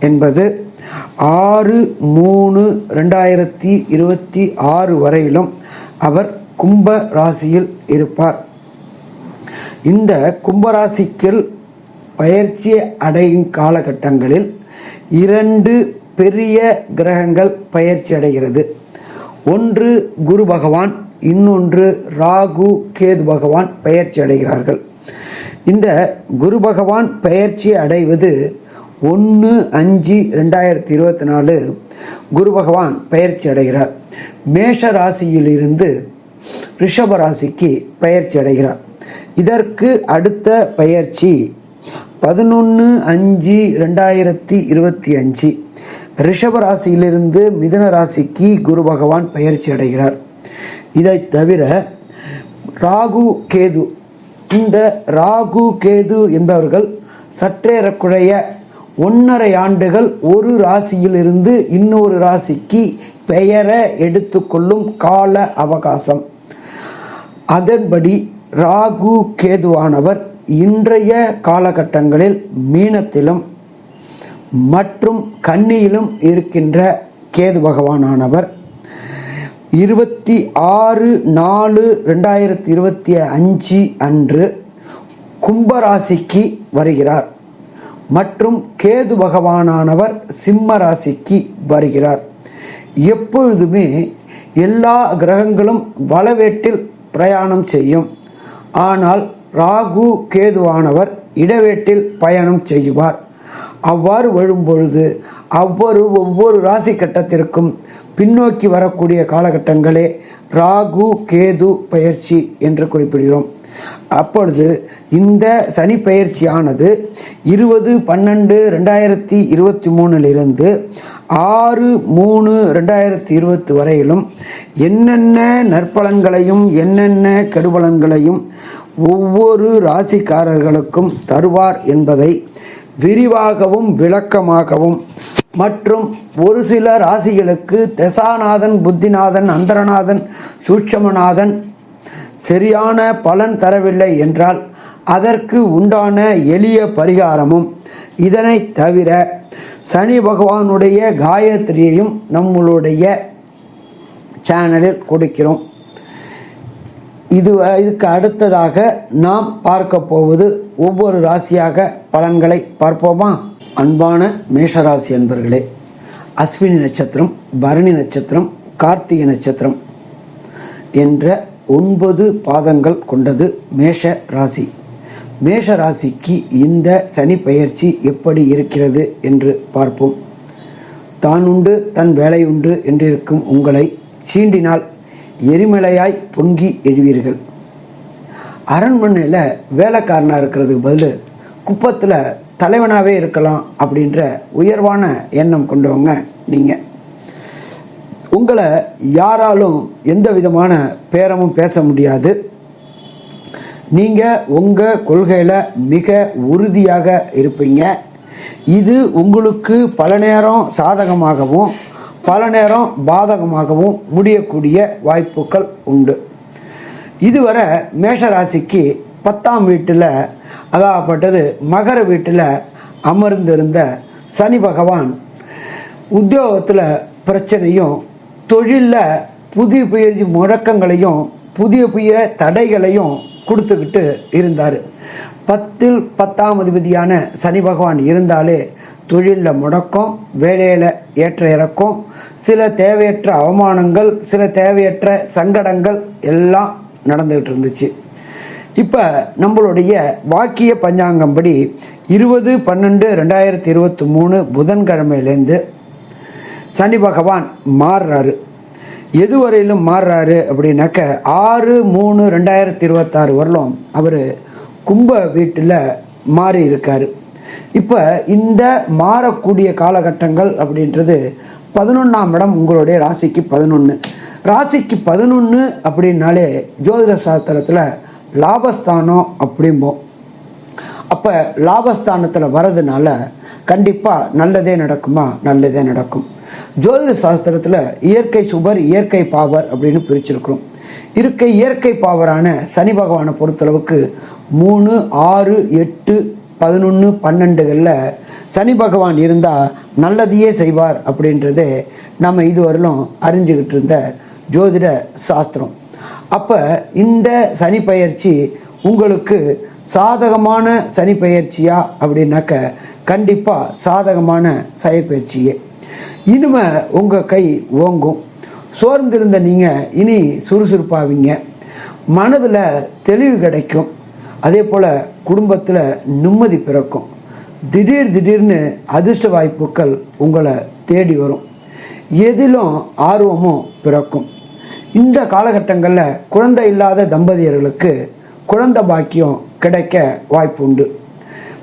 என்பது ஆறு மூணு ரெண்டாயிரத்தி இருபத்தி ஆறு வரையிலும் அவர் கும்ப ராசியில் இருப்பார். இந்த கும்பராசிக்கில் பயிற்சி அடையும் காலகட்டங்களில் இரண்டு பெரிய கிரகங்கள் பயிற்சி அடைகிறது. ஒன்று குரு பகவான் இன்னொன்று ராகு கேது பகவான் பயிற்சி அடைகிறார்கள். இந்த குரு பகவான் பயிற்சி அடைவது ஒன்று அஞ்சு ரெண்டாயிரத்தி இருபத்தி நாலு குரு பகவான் பயிற்சி அடைகிறார். மேஷ ராசியிலிருந்து ரிஷப ராசிக்கு பயிற்சி அடைகிறார். இதற்கு அடுத்த பயிற்சி பதினொன்று அஞ்சு ரெண்டாயிரத்தி இருபத்தி அஞ்சு. ரிஷப ராசியிலிருந்து மிதன ராசிக்கு குரு பகவான் பயிற்சி அடைகிறார். இதை தவிர ராகு கேது. இந்த ராகு கேது என்பவர்கள் சற்றேறக்குறைய ஒன்றரை ஆண்டுகள் ஒரு ராசியிலிருந்து இன்னொரு ராசிக்கு பெயரை எடுத்துக்கொள்ளும் கால அவகாசம். அதன்படி ராகு கேதுவானவர் இன்றைய காலகட்டங்களில் மீனத்திலும் மற்றும் கன்னியிலும் இருக்கின்ற கேது பகவானானவர். இருபத்தி ஆறு நாலு ரெண்டாயிரத்தி இருபத்தி அஞ்சு அன்று கும்பராசிக்கு வருகிறார். மற்றும் கேது பகவானானவர் சிம்ம ராசிக்கு வருகிறார். எப்பொழுதுமே எல்லா கிரகங்களும் வலவேட்டில் பிரயாணம் செய்யும். ஆனால் ராகு கேதுவானவர் இடவேட்டில் பயணம் செய்வார். அவ்வாறு வரும்பொழுது அவ்வொரு ஒவ்வொரு ராசி கட்டத்திற்கும் பின்னோக்கி வரக்கூடிய காலகட்டங்களே ராகு கேது பயிற்சி என்று குறிப்பிடுகிறோம். அப்பொழுது இந்த சனி பயிற்சியானது இருபது பன்னெண்டு ரெண்டாயிரத்தி இருபத்தி மூணிலிருந்து ஆறு மூணு ரெண்டாயிரத்தி இருபத்தி வரையிலும் என்னென்ன நற்பலன்களையும் என்னென்ன கெடுபலன்களையும் ஒவ்வொரு ராசிக்காரர்களுக்கும் தருவார் என்பதை விரிவாகவும் விளக்கமாகவும் மற்றும் ஒரு சில ராசிகளுக்கு தசாநாதன் புத்திநாதன் அந்தரநாதன் சூட்சமநாதன் சரியான பலன் தரவில்லை என்றால் அதற்கு உண்டான எளிய பரிகாரமும் இதனை தவிர சனி பகவானுடைய காயத்ரியையும் நம்மளுடைய சேனலில் கொடுக்கிறோம். இது இதுக்கு அடுத்ததாக நாம் பார்க்க போவது ஒவ்வொரு ராசியாக பலன்களை பார்ப்போமா? அன்பான மேஷராசி அன்பர்களே அஸ்வினி நட்சத்திரம் பரணி நட்சத்திரம் கார்த்திகை நட்சத்திரம் என்ற ஒன்பது பாதங்கள் கொண்டது மேஷ ராசி. மேஷ ராசிக்கு இந்த சனி பயிற்சி எப்படி இருக்கிறது என்று பார்ப்போம். தான் உண்டு தன் வேலை உண்டு என்றிருக்கும் உங்களை சீண்டினால் எரிமலையாய் பொங்கி எழுவீர்கள். அரண்மனையில் வேலைக்காரனாக இருக்கிறதுக்கு பதில் குப்பத்தில் தலைவனாகவே இருக்கலாம் அப்படின்ற உயர்வான எண்ணம் கொண்டவங்க நீங்கள் உங்களை யாராலும் எந்த விதமான பேரமும் பேச முடியாது. நீங்கள் உங்கள் கொள்கையில் மிக உறுதியாக இருப்பீங்க. இது உங்களுக்கு பல நேரம் சாதகமாகவும் பல நேரம் பாதகமாகவும் முடியக்கூடிய வாய்ப்புகள் உண்டு. இதுவரை மேஷராசிக்கு பத்தாம் வீட்டில் அதாகப்பட்டது மகர வீட்டில் அமர்ந்திருந்த சனி பகவான் உத்தியோகத்தில் பிரச்சனையும் தொழிலில் புதிய புதிய முழக்கங்களையும் புதிய புதிய தடைகளையும் கொடுத்துக்கிட்டு இருந்தார். பத்தில் பத்தாம் அதிபதியான சனி பகவான் இருந்தாலே தொழிலில் முடக்கம் வேலையில் ஏற்ற இறக்கம் சில தேவையற்ற அவமானங்கள் சில தேவையற்ற சங்கடங்கள் எல்லாம் நடந்துகிட்டு இருந்துச்சு. இப்போ நம்மளுடைய வாக்கிய பஞ்சாங்கம்படி இருபது பன்னெண்டு ரெண்டாயிரத்தி இருபத்தி மூணு புதன்கிழமையிலேருந்து சனி பகவான் மாறுறாரு. எதுவரையிலும் மாறுறாரு அப்படின்னாக்க ஆறு மூணு ரெண்டாயிரத்தி இருபத்தாறு வரலும் அவர் கும்ப வீட்டில் மாறி இருக்கார். இப்போ இந்த மாறக்கூடிய காலகட்டங்கள் அப்படின்றது பதினொன்றாம் இடம் உங்களுடைய ராசிக்கு பதினொன்று ராசிக்கு பதினொன்று அப்படின்னாலே ஜோதிட சாஸ்திரத்தில் லாபஸ்தானம் அப்படிம்போம். அப்போ லாபஸ்தானத்தில் வர்றதுனால கண்டிப்பாக நல்லதே நடக்குமா? நல்லதே நடக்கும். ஜோதிட சாஸ்திரத்தில் இயற்கை சுபர் இயற்கை பாவர் அப்படின்னு பிரிச்சிருக்கிறோம். இருக்கை இயற்கை பாவரான சனி பகவானை பொறுத்தளவுக்கு மூணு ஆறு எட்டு பதினொன்று பன்னெண்டுகளில் சனி பகவான் இருந்தால் நல்லதையே செய்வார் அப்படின்றது நம்ம இதுவரையிலும் அறிஞ்சுக்கிட்டு இருந்த ஜோதிட சாஸ்திரம். அப்போ இந்த சனி பயிற்சி உங்களுக்கு சாதகமான சனி பயிற்சியா அப்படின்னாக்க கண்டிப்பாக சாதகமான செயற்பயிற்சியே இனிமே உங்கள் கை ஓங்கும். சோர்ந்திருந்த நீங்கள் இனி சுறுசுறுப்பாவீங்க. மனதில் தெளிவு கிடைக்கும். அதே போல் குடும்பத்தில் நிம்மதி பிறக்கும். திடீர் திடீர்னு அதிர்ஷ்ட வாய்ப்புகள் உங்களை தேடி வரும். எதிலும் ஆர்வமும் பிறக்கும். இந்த காலகட்டங்களில் குழந்தை இல்லாத தம்பதியர்களுக்கு குழந்தை பாக்கியம் கிடைக்க வாய்ப்பு உண்டு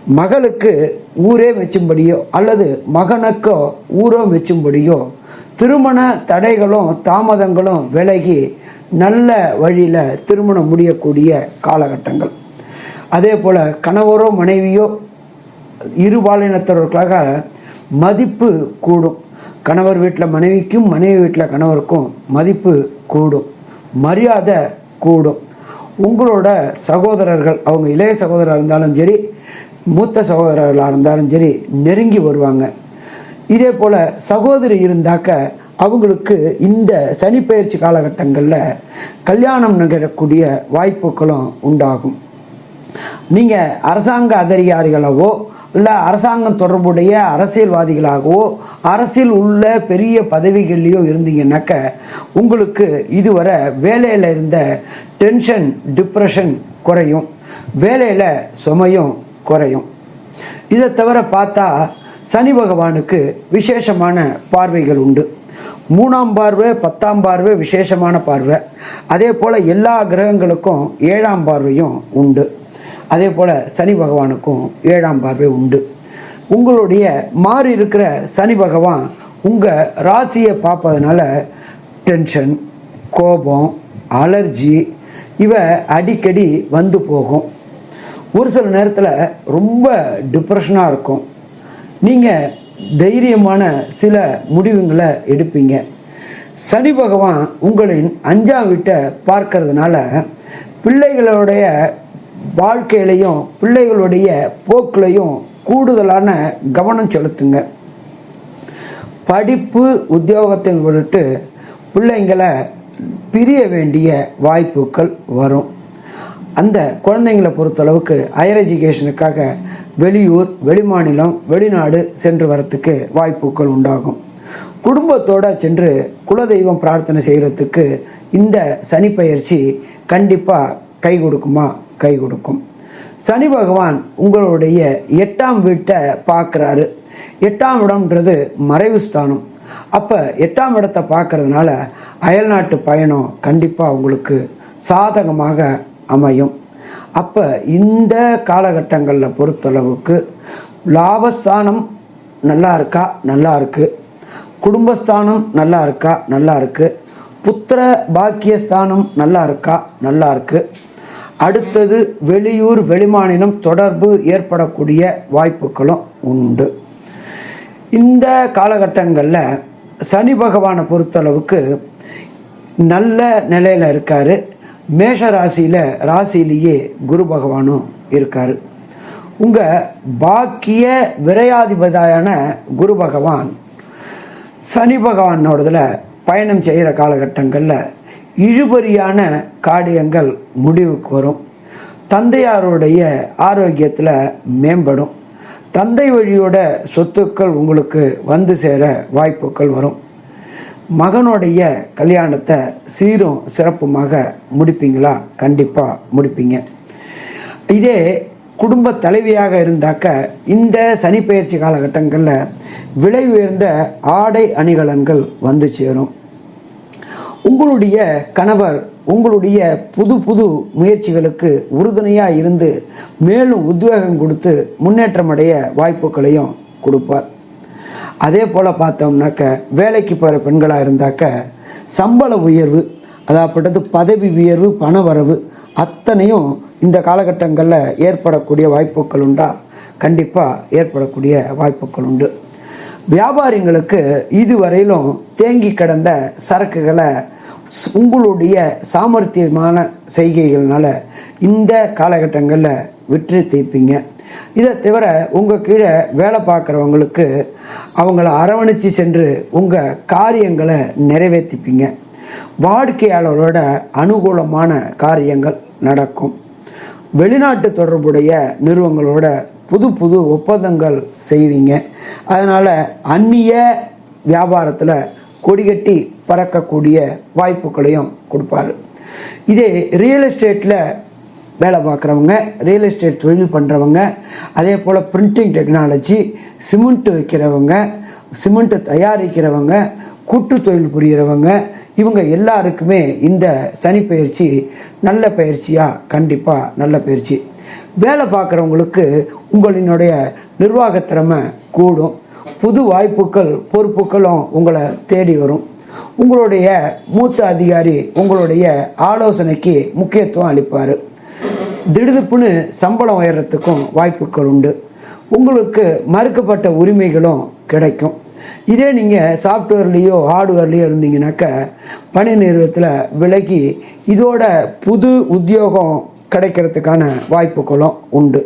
மகளுக்கு ஊரே வச்சும்படியோ அல்லது மகனுக்கோ ஊரோ வச்சும்படியோ திருமண தடைகளும் தாமதங்களும் விலகி நல்ல வழியில் திருமணம் முடியக்கூடிய காலகட்டங்கள். அதே போல் கணவரோ மனைவியோ இருபாலினத்தவர்களாக மதிப்பு கூடும். கணவர் வீட்டில் மனைவிக்கும் மனைவி வீட்டில் கணவருக்கும் மதிப்பு கூடும். மரியாதை கூடும். உங்களோட சகோதரர்கள் அவங்க இளைய சகோதரராக இருந்தாலும் சரி மூத்த சகோதரர்களாக இருந்தாலும் சரி நெருங்கி வருவாங்க. இதே போல் சகோதரி இருந்தாக்க அவங்களுக்கு இந்த சனிப்பெயர்ச்சி காலகட்டங்களில் கல்யாணம் நிகழக்கூடிய வாய்ப்புகளும் உண்டாகும். நீங்கள் அரசாங்க அதிகாரிகளாகவோ இல்லை அரசாங்கம் தொடர்புடைய அரசியல்வாதிகளாகவோ அரசியல் உள்ள பெரிய பதவிகள்லையோ இருந்தீங்கன்னாக்க உங்களுக்கு இதுவரை வேலையில் இருந்த டென்ஷன் டிப்ரெஷன் குறையும். வேலையில் சுமையும் குறையும். இதை தவிர பார்த்தா சனி பகவானுக்கு விசேஷமான பார்வைகள் உண்டு. மூணாம் பார்வை பத்தாம் பார்வை விசேஷமான பார்வை. அதே போல் எல்லா கிரகங்களுக்கும் ஏழாம் பார்வையும் உண்டு. அதே போல் சனி பகவானுக்கும் ஏழாம் பார்வை உண்டு. உங்களுடைய மாறி இருக்கிற சனி பகவான் உங்கள் ராசியை பார்ப்பதனால டென்ஷன் கோபம் அலர்ஜி இவ அடிக்கடி வந்து போகும். ஒரு சில நேரத்தில் ரொம்ப டிப்ரெஷனாக இருக்கும். நீங்கள் தைரியமான சில முடிவுங்களை எடுப்பீங்க. சனி பகவான் உங்களின் அஞ்சாம் வீட்டை பார்க்கறதுனால பிள்ளைகளுடைய வாழ்க்கையிலையும் பிள்ளைகளுடைய போக்கிலையும் கூடுதலான கவனம் செலுத்துங்க. படிப்பு உத்தியோகத்தை விட்டு பிள்ளைங்களை பிரிய வேண்டிய வாய்ப்புகள் வரும். அந்த குழந்தைங்களை பொறுத்தளவுக்கு ஹையர் எஜுகேஷனுக்காக வெளியூர் வெளிமாநிலம் வெளிநாடு சென்று வரத்துக்கு வாய்ப்புகள் உண்டாகும். குடும்பத்தோட சென்று குலதெய்வம் பிரார்த்தனை செய்கிறதுக்கு இந்த சனி பயிற்சி கண்டிப்பாக கை கொடுக்குமா? கை கொடுக்கும். சனி பகவான் உங்களுடைய எட்டாம் வீட்டை பார்க்குறாரு. எட்டாம் இடம்ன்றது மறைவு ஸ்தானம். அப்போ எட்டாம் இடத்தை பார்க்கறதுனால அயல்நாட்டு பயணம் கண்டிப்பாக உங்களுக்கு சாதகமாக அமையும். அப்போ இந்த காலகட்டங்களில் பொறுத்தளவுக்கு லாபஸ்தானம் நல்லா இருக்கா? நல்லா இருக்கு. குடும்பஸ்தானம் நல்லா இருக்கா? நல்லா இருக்கு. புத்திர பாக்கியஸ்தானம் நல்லா இருக்கா? நல்லா இருக்கு. அடுத்தது வெளியூர் வெளிமாநிலம் தொடர்பு ஏற்படக்கூடிய வாய்ப்புகளும் உண்டு. இந்த காலகட்டங்களில் சனி பகவானை பொறுத்தளவுக்கு நல்ல நிலையில் இருக்கார். மேஷ ராசியில் ராசியிலேயே குரு பகவானும் இருக்கார். உங்கள் பாக்கிய விரையாதிபதியான குரு பகவான் சனி பகவானோடதில் பயணம் செய்கிற காலகட்டங்களில் இழுபறியான காரியங்கள் முடிவுக்கு வரும். தந்தையாருடைய ஆரோக்கியத்தில் மேம்படும். தந்தை வழியோட சொத்துக்கள் உங்களுக்கு வந்து சேர வாய்ப்புகள் வரும். மகனுடைய கல்யாணத்தை சீரும் சிறப்புமாக முடிப்பீங்களா? கண்டிப்பாக முடிப்பீங்க. இதே குடும்ப தலைவியாக இருந்தாக்க இந்த சனி பயிற்சி காலகட்டங்களில் விலை உயர்ந்த ஆடை அணிகலன்கள் வந்து சேரும். உங்களுடைய கணவர் உங்களுடைய புது புது முயற்சிகளுக்கு உறுதுணையாக இருந்து மேலும் உத்வேகம் கொடுத்து முன்னேற்றம் அடைய வாய்ப்புகளையும் கொடுப்பார். அதே போல் பார்த்தோம்னாக்க வேலைக்கு போகிற பெண்களாக இருந்தாக்க சம்பள உயர்வு அதாப்பட்டது பதவி உயர்வு பண வரவு அத்தனையும் இந்த காலகட்டங்களில் ஏற்படக்கூடிய வாய்ப்புகள் உண்டா? கண்டிப்பாக ஏற்படக்கூடிய வாய்ப்புகள் உண்டு. வியாபாரிங்களுக்கு இதுவரையிலும் தேங்கி கிடந்த சரக்குகளை உங்களுடைய சாமர்த்தியமான செய்கைகள்னால இந்த காலகட்டங்களில் விற்று தீர்ப்பீங்க. இதை தவிர உங்கள் கீழே வேலை பார்க்குறவங்களுக்கு அவங்கள அரவணைச்சு சென்று உங்கள் காரியங்களை நிறைவேற்றிப்பீங்க வாடிக்கையாளரோட அனுகூலமான காரியங்கள் நடக்கும். வெளிநாட்டு தொடர்புடைய நிறுவனங்களோட புது புது ஒப்பந்தங்கள் செய்வீங்க. அதனால் அந்நிய வியாபாரத்தில் கொடிகட்டி பறக்கக்கூடிய வாய்ப்புகளையும் கொடுப்பாரு. இதே ரியல் எஸ்டேட்டில் வேலை பார்க்குறவங்க ரியல் எஸ்டேட் தொழில் பண்ணுறவங்க அதே போல் பிரிண்டிங் டெக்னாலஜி சிமெண்ட் வைக்கிறவங்க சிமெண்ட்டை தயாரிக்கிறவங்க கூட்டு தொழில் புரிகிறவங்க இவங்க எல்லாருக்குமே இந்த சனி பயிற்சி நல்ல பயிற்சியாக கண்டிப்பாக நல்ல பயிற்சி. வேலை பார்க்குறவங்களுக்கு உங்களினுடைய நிர்வாக திறமை கூடும். புது வாய்ப்புகள் பொறுப்புகளும் உங்களை தேடி வரும். உங்களுடைய மூத்த அதிகாரி உங்களுடைய ஆலோசனைக்கு முக்கியத்துவம் அளிப்பார். திடுதுப்புன்னு சம்பளம் உயர்றதுக்கும் வாய்ப்புகள் உண்டு. உங்களுக்கு மறுக்கப்பட்ட உரிமைகளும் கிடைக்கும். இதே நீங்கள் சாஃப்ட்வேர்லேயோ ஹார்ட்வேர்லேயோ இருந்தீங்கனாக்க பணி நிறுவனத்தில் விலகி இதோட புது உத்தியோகம் கிடைக்கிறதுக்கான வாய்ப்புகளும் உண்டு.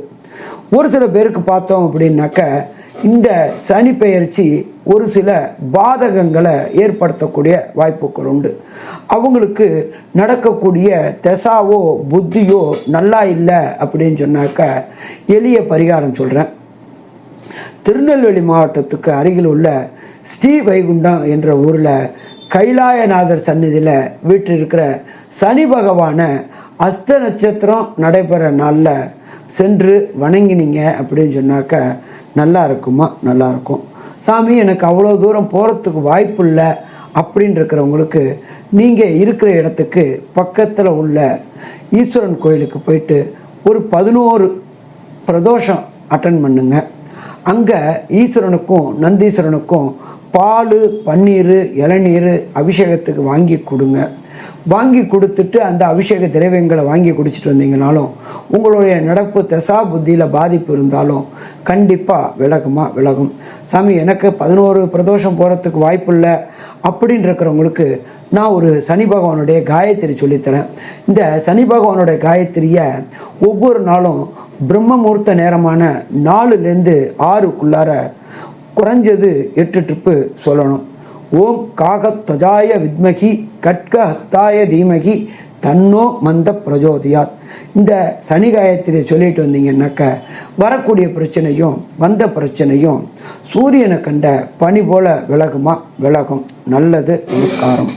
ஒரு சில பேருக்கு பார்த்தோம் அப்படின்னாக்க இந்த சனி பெயர்ச்சி ஒரு சில பாதகங்களை ஏற்படுத்தக்கூடிய வாய்ப்புகள் உண்டு. அவங்களுக்கு நடக்கக்கூடிய தெசாவோ புத்தியோ நல்லா இல்லை அப்படின்னு சொன்னாக்க எளிய பரிகாரம் சொல்கிறேன் திருநெல்வேலி மாவட்டத்துக்கு அருகில் உள்ள ஸ்ரீ வைகுண்டம் என்ற ஊரில் கைலாயநாதர் சந்நிதியில் இருக்கிற சனி பகவானை அஸ்த நட்சத்திரம் நடைபெற நாளில் சென்று வணங்கினீங்க அப்படின்னு சொன்னாக்க நல்லா இருக்குமா நல்லா இருக்கும் சாமி எனக்கு அவ்வளோ தூரம் போகிறதுக்கு வாய்ப்பு இல்லை அப்படின்னு இருக்கிறவங்களுக்கு நீங்கள் இருக்கிற இடத்துக்கு பக்கத்தில் உள்ள ஈஸ்வரன் கோயிலுக்கு போயிட்டு ஒரு பதினோரு பிரதோஷம் அட்டன் பண்ணுங்க. அங்கே ஈஸ்வரனுக்கும் நந்தீஸ்வரனுக்கும் பால் பன்னீர் இளநீர் அபிஷேகத்துக்கு வாங்கி கொடுங்க. வாங்கி கொடுத்துட்டு அந்த அபிஷேக திரவியங்களை வாங்கி குடிச்சிட்டு வந்தீங்கனாலும் உங்களுடைய நடப்பு தசா புத்தியில் பாதிப்பு இருந்தாலும் கண்டிப்பாக விலகுமா? விலகும். சாமி எனக்கு பதினோரு பிரதோஷம் போகிறதுக்கு வாய்ப்பு இல்லை அப்படின்னு இருக்கிறவங்களுக்கு நான் ஒரு சனி பகவானுடைய காயத்ரி சொல்லித்தரேன். இந்த சனி பகவானுடைய காயத்ரியை ஒவ்வொரு நாளும் பிரம்மமூர்த்த நேரமான நாலுலேருந்து ஆறுக்குள்ளார குறைஞ்சது எட்டு ட்ரிப்பு சொல்லணும். ஓம் காகத்வஜாய வித்மகி கட்க ஹஸ்தாய தீமகி தன்னோ மந்த பிரஜோதியாத். இந்த சனி காயத்திரியை சொல்லிட்டு வந்தீங்கன்னாக்க வரக்கூடிய பிரச்சனையும் வந்த பிரச்சனையும் சூரியனை கண்ட பனி போல விலகுமா? விலகும். நல்லது நமஸ்காரம்.